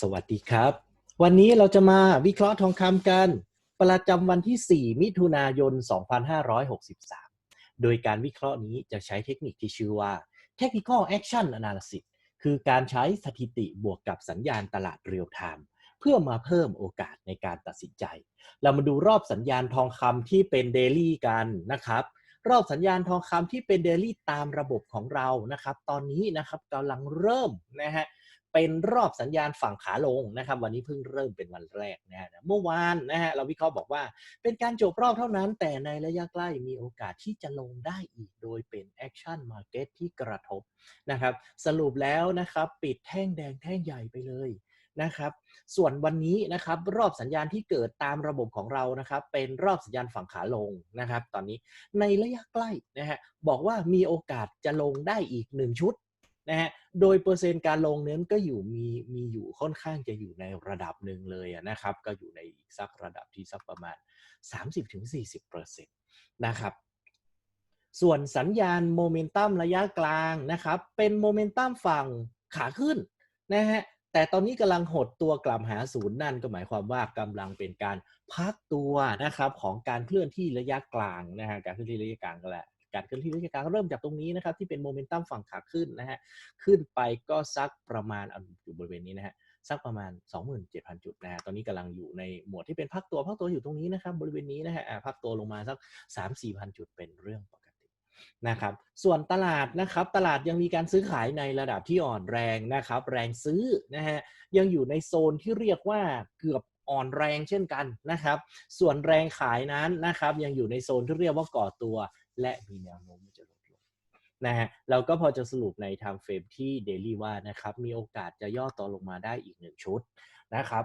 สวัสดีครับ วันนี้เราจะมาวิเคราะห์ทองคำกัน ประจำวันที่ 4 มิถุนายน 2563 โดยการวิเคราะห์นี้จะใช้เทคนิคที่ชื่อว่า Technical Action Analysis คือการใช้สถิติบวกกับสัญญาณตลาดเรียลไทม์เพื่อมาเพิ่มโอกาสในการตัดสินใจ เรามาดูรอบสัญญาณทองคำที่เป็นเดลี่กันนะครับรอบสัญญาณทองคำที่เป็นเดลี่ตามระบบของเรานะครับ ตอนนี้นะครับกำลังเริ่มนะฮะ เป็นรอบสัญญาณฝั่งขาลงนะครับ วันนี้เพิ่งเริ่มเป็นวันแรกนะฮะเมื่อวานนะฮะเราวิเคราะห์บอกว่า เป็นการจบรอบเท่านั้น แต่ในระยะใกล้มีโอกาสที่จะลงได้อีก โดยเป็นแอคชั่นมาร์เก็ตที่กระทบนะครับ สรุปแล้วนะครับ ปิดแท่งแดงแท่งใหญ่ไปเลยนะครับส่วนวันนี้นะครับรอบสัญญาณที่เกิดตามระบบของเรานะครับเป็นรอบสัญญาณฝั่งขาลงนะครับ ตอนนี้ในระยะใกล้นะฮะบอกว่ามีโอกาสจะลงได้อีกหนึ่งชุด นะฮะโดยเปอร์เซ็นต์การลงเน้นก็อยู่มีมีอยู่ค่อนข้างจะอยู่ในระดับหนึ่งเลยนะครับ ก็อยู่ในอีกสักระดับที่สักประมาณ 30-40%นะครับส่วนสัญญาณโมเมนตัมระยะกลางนะครับ เป็นโมเมนตัมฝั่งขาขึ้นนะฮะแต่ตอนนี้กำลังหดตัวกลับหาศูนย์นั่นก็หมายความว่ากำลังเป็นการพักตัวนะครับของการเคลื่อนที่ระยะกลางนะฮะการเคลื่อนที่ระยะกลางก็แหละ การเคลื่อนที่ระยะกางเริ่มจากตรงนี้นะครับที่เป็นโมเมนตัมฝั่งขาขึ้นนะฮะขึ้นไปก็สักประมาณอยู่บริเวณนี้นะฮะสักประมาณ 27,000 จุดนะฮะตอนนี้กำลังอยู่ในหมวดที่เป็นพักตัวพักตัวอยู่ตรงนี้นะครับบริเวณนี้นะฮะพักตัวลงมาสัก 3-4,000 จุดเป็นเรื่องปกตินะครับส่วนตลาดนะครับตลาดยังมีการซื้อขายในระดับที่อ่อนแรงนะครับแรงซื้อนะฮะยังอยู่ในโซนที่เรียกว่าเกือบอ่อนแรงเช่นกันนะครับ ส่วนแรงขายนั้นนะครับยังอยู่ในโซนที่เรียกว่าก่อตัว และมีแนวโน้มว่าจะลดลงนะฮะเราก็พอจะสรุปใน time frame ที่ daily ว่านะครับ มีโอกาสจะย่อต่อลงมาได้อีกหนึ่งชุดนะครับ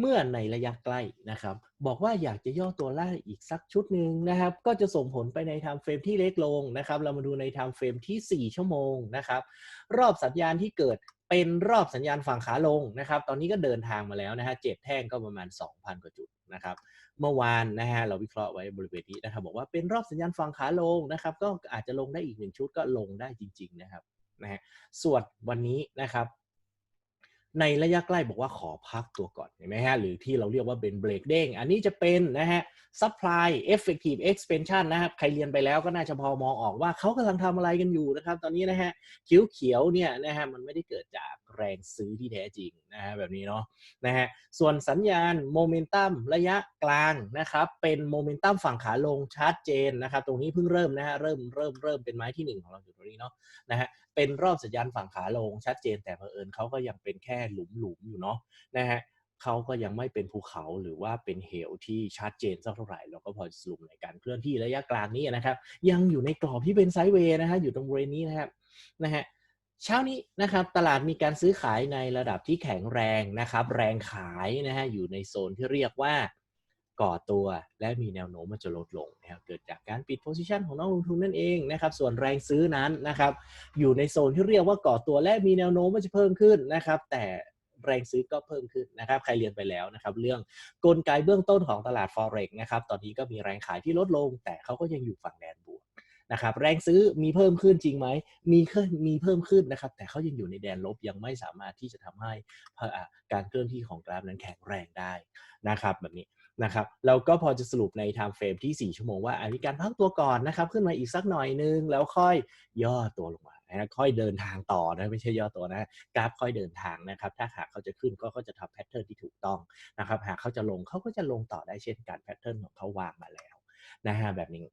เมื่อในระยะใกล้นะครับ บอกว่าอยากจะย่อตัวล่างอีกสักชุดหนึ่งนะครับ ก็จะส่งผลไปใน time frame ที่เล็กลงนะครับ เรามาดูใน time frame ที่ 4 ชั่วโมงนะครับ รอบสัญญาณที่เกิด เป็นรอบสัญญาณฝั่งขาลงนะครับ ตอนนี้ก็เดินทางมาแล้วนะฮะเจ็ดแท่งก็ประมาณ 2,000 กว่าจุดนะครับ เมื่อวานนะฮะเราวิเคราะห์ไว้บริเวณนี้นะครับ บอกว่าเป็นรอบสัญญาณฝั่งขาลงนะครับ ก็อาจจะลงได้อีกหนึ่งชุดก็ลงได้จริง ๆ นะครับนะฮะส่วนวันนี้นะครับ ในระยะใกล้บอกว่าขอพักตัวก่อนเห็นไหมฮะหรือที่เราเรียกว่าเป็นเบรกเด้งอันนี้จะเป็นนะฮะ supply effective expansion นะครับใครเรียนไปแล้วก็น่าจะพอมองออกว่าเขากำลังทำอะไรกันอยู่นะครับ ตอนนี้นะฮะเขียวๆเนี่ยนะฮะมันไม่ได้เกิดจาก แรงซื้อที่แท้จริงนะฮะแบบนี้เนาะนะฮะส่วนสัญญาณโมเมนตัมระยะกลางนะครับเป็นโมเมนตัมฝั่งขาลงชัดเจนนะครับตรงนี้เพิ่งเริ่มนะฮะเริ่มเริ่มเริ่มเป็นไม้ที่หนึ่งของเราอยู่ตรงนี้เนาะนะฮะเป็นรอบสัญญาณฝั่งขาลงชัดเจนแต่เผอิญเขาก็ยังเป็นแค่หลุมหลุมอยู่เนาะนะฮะเขาก็ยังไม่เป็นภูเขาหรือว่าเป็นเหวที่ชัดเจนสักเท่าไหร่เราก็พอจะสรุปในการเคลื่อนที่ระยะกลางนี้นะครับ ยังอยู่ในกรอบที่เป็นไซด์เวย์นะฮะอยู่ตรงบริเวณนี้นะครับนะฮะ เช้านี้นะครับตลาดมีการซื้อขายในระดับที่แข็งแรงนะครับ แรงขายนะฮะอยู่ในโซนที่เรียกว่าก่อตัวและมีแนวโน้มมันจะลดลงนะครับเกิดจากการปิดโพซิชันของนักลงทุนนั่นเองนะครับ ส่วนแรงซื้อนั้นนะครับ อยู่ในโซนที่เรียกว่าก่อตัวและมีแนวโน้มว่าจะเพิ่มขึ้นนะครับ แต่แรงซื้อก็เพิ่มขึ้นนะครับ ใครเรียนไปแล้วนะครับ เรื่องกลไกเบื้องต้นของตลาด forex นะครับ ตอนนี้ก็มีแรงขายที่ลดลง แต่เขาก็ยังอยู่ฝั่งแดน นะครับแรงซื้อมีเพิ่มขึ้นจริงไหมมีขึ้นมีเพิ่มขึ้นนะครับ แต่เขายังอยู่ในแดนลบยังไม่สามารถที่จะทำให้การเคลื่อนที่ของกราฟนั้นแข็งแรงได้นะครับแบบนี้นะครับเราก็พอจะสรุปใน time frame ที่ 4 ชั่วโมงว่าอะมีการพักตัวก่อนนะครับ ขึ้นมาอีกสักหน่อยนึง แล้วค่อยย่อตัวลงมานะค่อยเดินทางต่อนะไม่ใช่ย่อตัวนะกราฟค่อยเดินทางนะครับ ถ้าหากเขาจะขึ้นก็เขาจะทำแพทเทิร์นที่ถูกต้องนะครับ หากเขาจะลงเขาก็จะลงต่อได้เช่นกันแพทเทิร์นของเขาวางมาแล้วนะฮะแบบนี้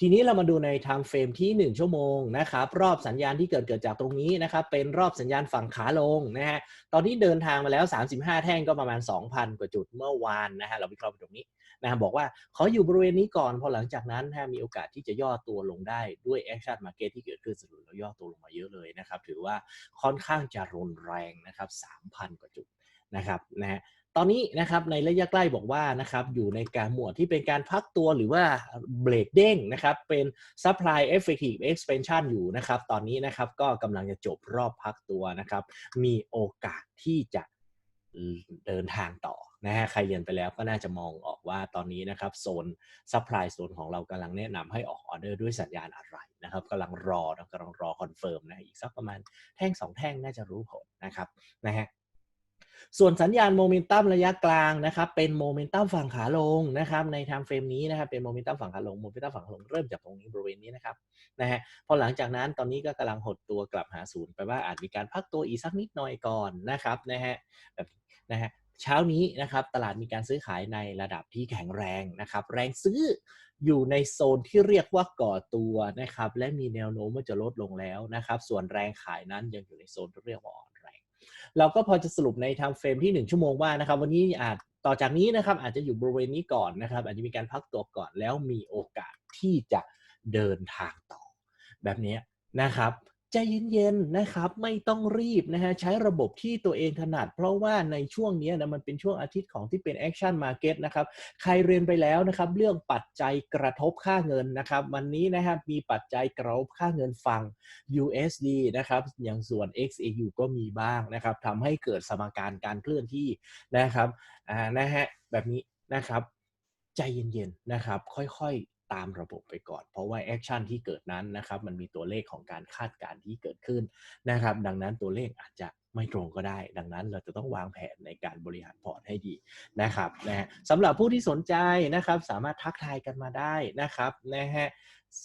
ทีนี้เรามาดูใน time frame ที่ 1 ชั่วโมงนะครับ รอบสัญญาณที่เกิดเกิดจากตรงนี้นะครับ เป็นรอบสัญญาณฝั่งขาลงนะฮะตอนนี้เดินทางมาแล้ว 35 แท่งก็ประมาณ 2,000 กว่าจุดเมื่อวานนะฮะเราวิเคราะห์ไปตรงนี้นะฮะบอกว่าขออยู่บริเวณนี้ก่อนพอหลังจากนั้นมีโอกาสที่จะย่อตัวลงได้ด้วย action market ที่เกิดขึ้นสรุปแล้วย่อตัวลงมาเยอะเลยนะครับ ถือว่าค่อนข้างจะรุนแรงนะครับ3,000 กว่าจุดนะครับนะฮะ ตอนนี้นะครับในระยะใกล้บอกว่านะครับอยู่ในการหมวดที่เป็นการพักตัวหรือว่าเบรกเด้งนะครับเป็น supply effective expansion อยู่นะครับ ตอนนี้นะครับก็กำลังจะจบรอบพักตัวนะครับ มีโอกาสที่จะเดินทางต่อนะฮะใครเรียนไปแล้วก็น่าจะมองออกว่าตอนนี้นะครับโซน supply โซนของเรากำลังแนะนำให้ออกออเดอร์ด้วยสัญญาณอะไรนะครับกำลังรอนะกำลังรอคอนเฟิร์มนะอีกสักประมาณแท่งสองแท่งน่าจะรู้ผลนะครับนะฮะ ส่วนสัญญาณโมเมนตัมระยะกลางนะครับเป็นโมเมนตัมฝั่งขาลงนะครับในไทม์เฟรมนี้นะครับเป็นโมเมนตัมฝั่งขาลงโมเมนตัมฝั่งขาลงเริ่มจากตรงนี้บริเวณนี้นะครับนะฮะพอหลังจากนั้นตอนนี้ก็กำลังหดตัวกลับหาศูนย์ไปลว่าอาจมีการพักตัวอีกสักนิดหน่อยก่อนนะครับนะฮะแบบนะฮะเช้านี้นะครับตลาดมีการซื้อขายในระดับที่แข็งแรงนะครับแรงซื้ออยู่ในโซนที่เรียกว่าก่อตัวนะครับและมีแนวโน้มว่าจะลดลงแล้วนะครับส่วนแรงขายนั้นยังอยู่ในโซนที่เรียกว่าอ่อน เราก็พอจะสรุปในไทม์เฟรมที่ 1 ชั่วโมงว่านะครับ วันนี้อาจต่อจากนี้นะครับ อาจจะอยู่บริเวณนี้ก่อนนะครับ อาจจะมีการพักตัวก่อนแล้วมีโอกาสที่จะเดินทางต่อ แบบนี้นะครับ ใจเย็นๆนะครับ ไม่ต้องรีบนะฮะใช้ระบบที่ตัวเองถนัด เพราะว่าในช่วงนี้นะมันเป็นช่วงอาทิตย์ของที่เป็นแอคชั่นมาร์เก็ตนะครับใครเรียนไปแล้วนะครับ เรื่องปัจจัยกระทบค่าเงินนะครับ วันนี้นะครับมีปัจจัยกระทบค่าเงินฟัง USD นะครับ อย่างส่วน XAU ก็มีบ้างนะครับทำให้เกิดสมการการเคลื่อนที่นะครับอ่านะฮะแบบนี้นะครับใจเย็นๆนะครับ ค่อยๆ ตามระบบไปก่อน เพราะว่าแอคชั่นที่เกิดนั้นนะครับมันมีตัวเลขของการคาดการณ์ที่เกิดขึ้นนะครับดังนั้นตัวเลขอาจจะไม่ตรงก็ได้ ดังนั้นเราจะต้องวางแผนในการบริหารพอร์ตให้ดีนะครับนะฮะสำหรับผู้ที่สนใจนะครับสามารถทักทายกันมาได้นะครับนะฮะ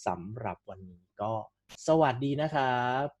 สำหรับวันนี้ก็สวัสดีนะครับ